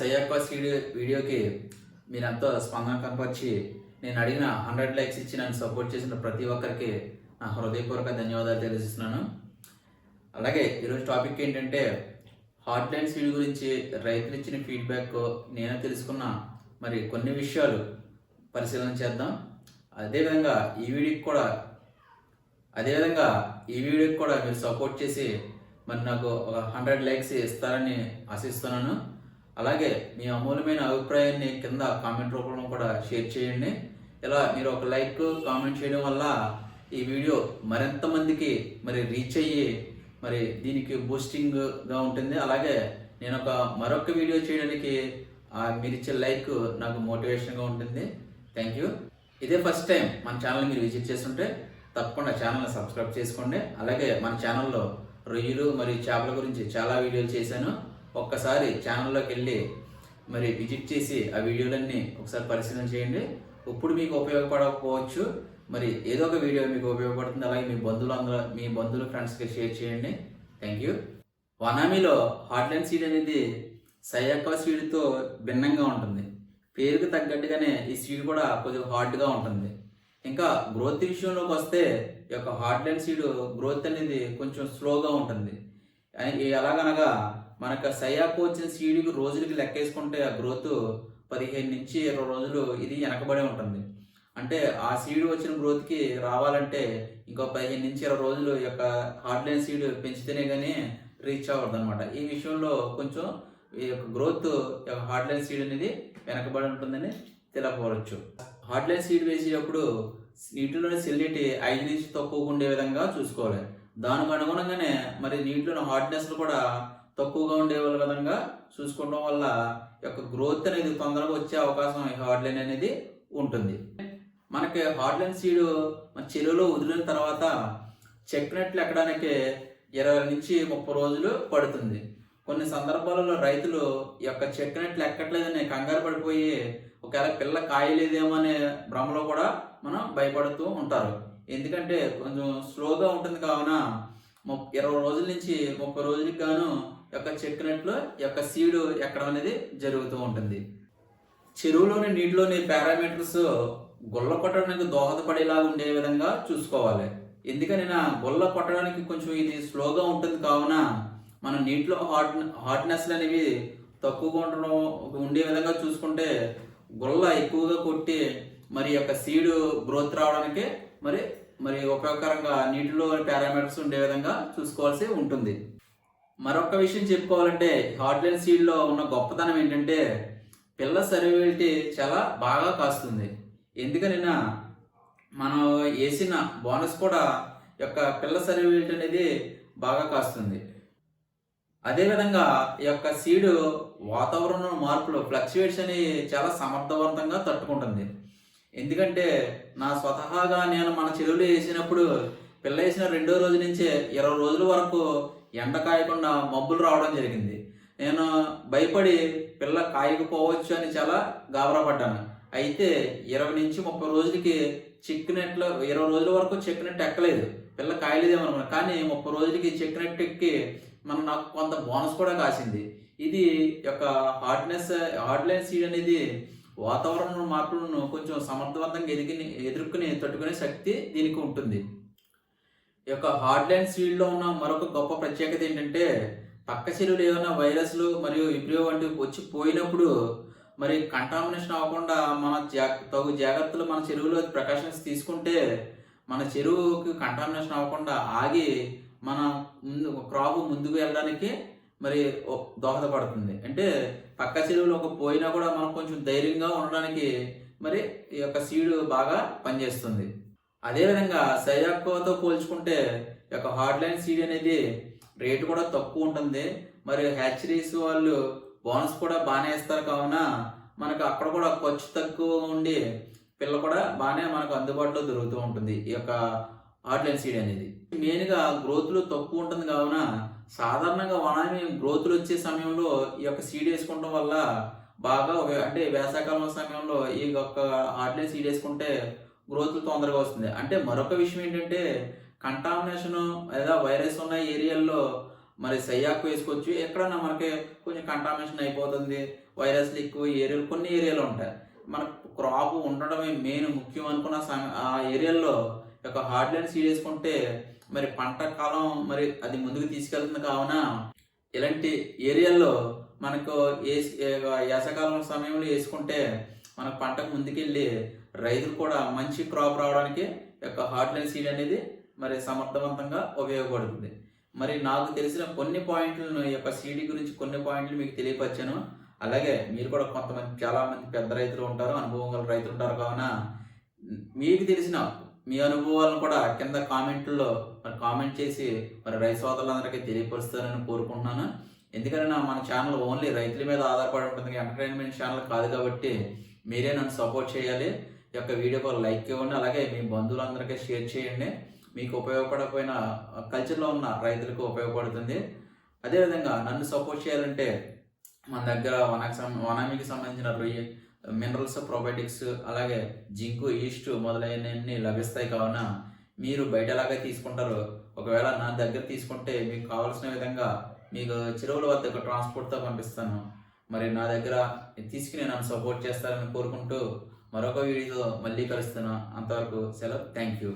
సయ్యక్వాస్ video వీడియోకి మీరు ఎంతో స్పందన కనపరిచి నేను అడిగిన హండ్రెడ్ లైక్స్ ఇచ్చి నన్ను సపోర్ట్ చేసిన ప్రతి ఒక్కరికి నా హృదయపూర్వక ధన్యవాదాలు తెలియజేస్తున్నాను. అలాగే ఈరోజు టాపిక్ ఏంటంటే హాట్ లైన్ సీడ్ గురించి రైతులు ఇచ్చిన ఫీడ్బ్యాక్ నేను తెలుసుకున్న మరి కొన్ని విషయాలు పరిశీలన చేద్దాం. అదేవిధంగా ఈ వీడియోకి కూడా అదేవిధంగా ఈ వీడియోకి కూడా మీరు సపోర్ట్ చేసి మరి నాకు ఒక హండ్రెడ్ లైక్స్ ఇస్తారని ఆశిస్తున్నాను. అలాగే మీ అమూల్యమైన అభిప్రాయాన్ని కింద కామెంట్ రూపంలో కూడా షేర్ చేయండి. ఇలా మీరు ఒక లైక్ కామెంట్ చేయడం వల్ల ఈ వీడియో మరింత మందికి మరి రీచ్ అయ్యి మరి దీనికి బూస్టింగ్గా ఉంటుంది. అలాగే నేను ఒక మరొక వీడియో చేయడానికి మీరిచ్చే మీరు ఇచ్చే లైక్ నాకు మోటివేషన్గా ఉంటుంది. థ్యాంక్ యూ ఇదే ఫస్ట్ టైం మన ఛానల్ మీరు విజిట్ చేస్తుంటే తప్పకుండా ఛానల్ని సబ్స్క్రైబ్ చేసుకోండి. అలాగే మన ఛానల్లో రొయ్యలు మరియు చేపల గురించి చాలా వీడియోలు చేశాను. ఒక్కసారి ఛానల్లోకి వెళ్ళి మరి విజిట్ చేసి ఆ వీడియోలన్నీ ఒకసారి పరిశీలన చేయండి. ఇప్పుడు మీకు ఉపయోగపడకపోవచ్చు. మరి ఏదో ఒక వీడియో మీకు ఉపయోగపడుతుంది. అలాగే మీ బంధువులు అందరూ మీ బంధువులు ఫ్రెండ్స్కి షేర్ చేయండి. థ్యాంక్ యూ వనామీలో హాట్లైన్ సీడ్ అనేది సయ్యక్క సీడ్తో భిన్నంగా ఉంటుంది. పేరుకు తగ్గట్టుగానే ఈ సీడ్ కూడా కొద్దిగా హార్డ్గా ఉంటుంది. ఇంకా గ్రోత్ విషయంలోకి వస్తే ఈ యొక్క హార్డ్లైన్ సీడ్ గ్రోత్ అనేది కొంచెం స్లోగా ఉంటుంది. ఎలాగనగా మనకు సయాకు వచ్చిన సీడ్కి రోజులకి లెక్కేసుకుంటే ఆ గ్రోత్ పదిహేను నుంచి ఇరవై రోజులు ఇది వెనకబడి ఉంటుంది. అంటే ఆ సీడ్ వచ్చిన గ్రోత్కి రావాలంటే ఇంకో పదిహేను నుంచి ఇరవై రోజులు ఈ యొక్క హార్డ్లైన్ సీడ్ పెంచితేనే కానీ రీచ్ అవ్వద్దు అనమాట ఈ విషయంలో కొంచెం ఈ యొక్క గ్రోత్ యొక్క హార్డ్లైన్ సీడ్ అనేది వెనకబడి ఉంటుందని తెలపవచ్చు. హార్డ్లైన్ సీడ్ వేసేటప్పుడు నీటిలోని సెల్లిటీ ఐదు నుంచి తక్కువ ఉండే విధంగా చూసుకోవాలి. దానికి అనుగుణంగానే మరి నీటిలోని హార్డ్నెస్ కూడా తక్కువగా ఉండే విధంగా చూసుకోవడం వల్ల యొక్క గ్రోత్ అనేది తొందరగా వచ్చే అవకాశం ఈ హార్డ్లైన్ అనేది ఉంటుంది. మనకి హార్డ్లైన్ సీడ్ మన చెరువులో వదిలిన తర్వాత చెక్నెట్లు ఎక్కడానికి ఇరవై నుంచి ముప్పై రోజులు పడుతుంది. కొన్ని సందర్భాలలో రైతులు ఈ యొక్క చెక్కినట్లు ఎక్కట్లేదని కంగారు పడిపోయి ఒకవేళ పిల్ల కాయలేదేమో అనే భ్రమలో కూడా మనం భయపడుతూ ఉంటారు. ఎందుకంటే కొంచెం స్లోగా ఉంటుంది కావున ఇరవై రోజుల నుంచి ముప్పై రోజులకి గాను యొక్క చెక్ నెట్లో యొక్క సీడు ఎక్కడం అనేది జరుగుతూ ఉంటుంది. చెరువులోని నీటిలోని పారామీటర్స్ గుల్ల కొట్టడానికి దోహదపడేలాగా ఉండే విధంగా చూసుకోవాలి. ఎందుకని నా కొట్టడానికి కొంచెం ఇది స్లోగా ఉంటుంది కావున మన నీటిలో హాట్ హాట్నెస్లు అనేవి తక్కువగా ఉండడం ఉండే విధంగా చూసుకుంటే గుల్ల ఎక్కువగా కొట్టి మరి యొక్క సీడ్ గ్రోత్ రావడానికి మరి మరి ఉపయోగకరంగా నీటిలో పారామీటర్స్ ఉండే విధంగా చూసుకోవాల్సి ఉంటుంది. మరొక విషయం చెప్పుకోవాలంటే హాట్లైన్ సీడ్లో ఉన్న గొప్పతనం ఏంటంటే పిల్ల సర్వేలిటీ చాలా బాగా కాస్తుంది. ఎందుకనైనా మనం వేసిన బోనస్ కూడా యొక్క పిల్ల సర్వేలిటీ అనేది బాగా కాస్తుంది. అదేవిధంగా ఈ యొక్క సీడు వాతావరణ మార్పులు ఫ్లక్చువేట్స్ అని చాలా సమర్థవంతంగా తట్టుకుంటుంది. ఎందుకంటే నా స్వతహాగా నేను మన చెరువులు వేసినప్పుడు పిల్ల వేసిన రెండో రోజు నుంచే ఇరవై రోజుల వరకు ఎండ కాయకుండా మబ్బులు రావడం జరిగింది. నేను భయపడి పిల్ల కాయకపోవచ్చు అని చాలా గాబరా పడ్డాను. అయితే ఇరవై నుంచి ముప్పై రోజులకి చిక్కినట్లు ఇరవై రోజుల వరకు చెక్కినట్టు ఎక్కలేదు. పిల్ల కాయలేదేమో కానీ ముప్పై రోజులకి చెక్కినట్టు ఎక్కి మనం నాకు కొంత బోనస్ కూడా కాసింది. ఇది యొక్క హార్డ్నెస్ హార్డ్లైన్ సీడ్ అనేది వాతావరణ మార్పులను కొంచెం సమర్థవంతంగా ఎదిగి ఎదుర్కొని తట్టుకునే శక్తి దీనికి ఉంటుంది. యొక్క హార్డ్లైన్ సీడ్లో ఉన్న మరొక గొప్ప ప్రత్యేకత ఏంటంటే పక్క చెరువులు ఏమైనా వైరస్లు మరియు విబ్రియో వంటివి వచ్చి పోయినప్పుడు మరి కంటామినేషన్ అవ్వకుండా మన జా తగు జాగ్రత్తలు మన చెరువులో ప్రకాశం తీసుకుంటే మన చెరువుకి కంటామినేషన్ అవ్వకుండా ఆగి మన ముందు క్రాప్ ముందుకు వెళ్ళడానికి మరి దోహదపడుతుంది. అంటే పక్క చెరువులు ఒక పోయినా కూడా మనం కొంచెం ధైర్యంగా ఉండడానికి మరి ఈ యొక్క సీడ్ బాగా పనిచేస్తుంది. అదేవిధంగా సైజాక్వాతో పోల్చుకుంటే యొక్క యొక్క హార్డ్లైన్ సీడ్ అనేది రేటు కూడా తక్కువ ఉంటుంది. మరియు హ్యాచరీస్ వాళ్ళు బోనస్ కూడా బాగానే ఇస్తారు. కావున మనకు అక్కడ కూడా ఖర్చు తక్కువ ఉండి పిల్ల కూడా బాగానే మనకు అందుబాటులో దొరుకుతూ ఉంటుంది ఈ యొక్క హార్డ్లైన్ సీడ్ అనేది. మెయిన్గా గ్రోత్లు తక్కువ ఉంటుంది. కావున సాధారణంగా వనాన్ని గ్రోత్లు వచ్చే సమయంలో ఈ యొక్క సీడ్ వేసుకోవడం వల్ల బాగా అంటే వేసాకాలం సమయంలో ఈ యొక్క హార్డ్లైన్ సీడ్ వేసుకుంటే గ్రోత్ తొందరగా వస్తుంది. అంటే మరొక విషయం ఏంటంటే కంటామినేషన్ లేదా వైరస్ ఉన్న ఏరియాల్లో మరి సయ్యాకు వేసుకోవచ్చు. ఎక్కడన్నా మనకి కొంచెం కంటామినేషన్ అయిపోతుంది. వైరస్లు ఎక్కువ ఏరియాలు కొన్ని ఏరియాలు ఉంటాయి. మనకు క్రాప్ ఉండడమే మెయిన్ ముఖ్యం అనుకున్న ఆ ఏరియాల్లో యొక్క హార్డ్లైన్ సీడ్ వేసుకుంటే మరి పంట కాలం మరి అది ముందుకు తీసుకెళ్తుంది కావున ఇలాంటి ఏరియాల్లో మనకు ఏ వేసవకాలం సమయంలో వేసుకుంటే మన పంటకు ముందుకెళ్ళి రైతులు కూడా మంచి క్రాప్ రావడానికి యొక్క హార్డ్లైన్ సీడ్ అనేది మరి సమర్థవంతంగా ఉపయోగపడుతుంది. మరి నాకు తెలిసిన కొన్ని పాయింట్లను ఈ యొక్క సీడీ గురించి కొన్ని పాయింట్లు మీకు తెలియపరిచాను. అలాగే మీరు కూడా కొంతమంది చాలా మంది పెద్ద రైతులు ఉంటారు అనుభవం గల రైతులు ఉంటారు కావున మీకు తెలిసిన మీ అనుభవాలను కూడా కింద కామెంట్లో మరి కామెంట్ చేసి మరి రైతు సోదరులందరికీ తెలియపరుస్తారని కోరుకుంటున్నాను. ఎందుకంటే నా మన ఛానల్ ఓన్లీ రైతుల మీద ఆధారపడి ఉంటుంది ఎంటర్టైన్మెంట్ ఛానల్ కాదు కాబట్టి మీరే నన్ను సపోర్ట్ చేయాలి. యొక్క వీడియోకి లైక్ ఇవ్వండి. అలాగే మీ బంధువులందరికీ షేర్ చేయండి. మీకు ఉపయోగపడకపోయిన కల్చర్లో ఉన్న రైతులకు ఉపయోగపడుతుంది. అదేవిధంగా నన్ను సపోర్ట్ చేయాలంటే మన దగ్గర వనకి సం వనామికి సంబంధించిన రొయ్య మినరల్స్ ప్రోబయోటిక్స్ అలాగే జింకు ఈస్ట్ మొదలైనవన్నీ లభిస్తాయి. కావున మీరు బయట ఎలాగ తీసుకుంటారు. ఒకవేళ నా దగ్గర తీసుకుంటే మీకు కావాల్సిన విధంగా మీకు చెరువుల వద్దకు ట్రాన్స్పోర్ట్తో పంపిస్తాను. మరి నా దగ్గర తీసుకుని నన్ను సపోర్ట్ చేస్తారని కోరుకుంటూ మరొక వీడియోతో మళ్ళీ కలుస్తున్నా అంతవరకు సెలవు. Thank you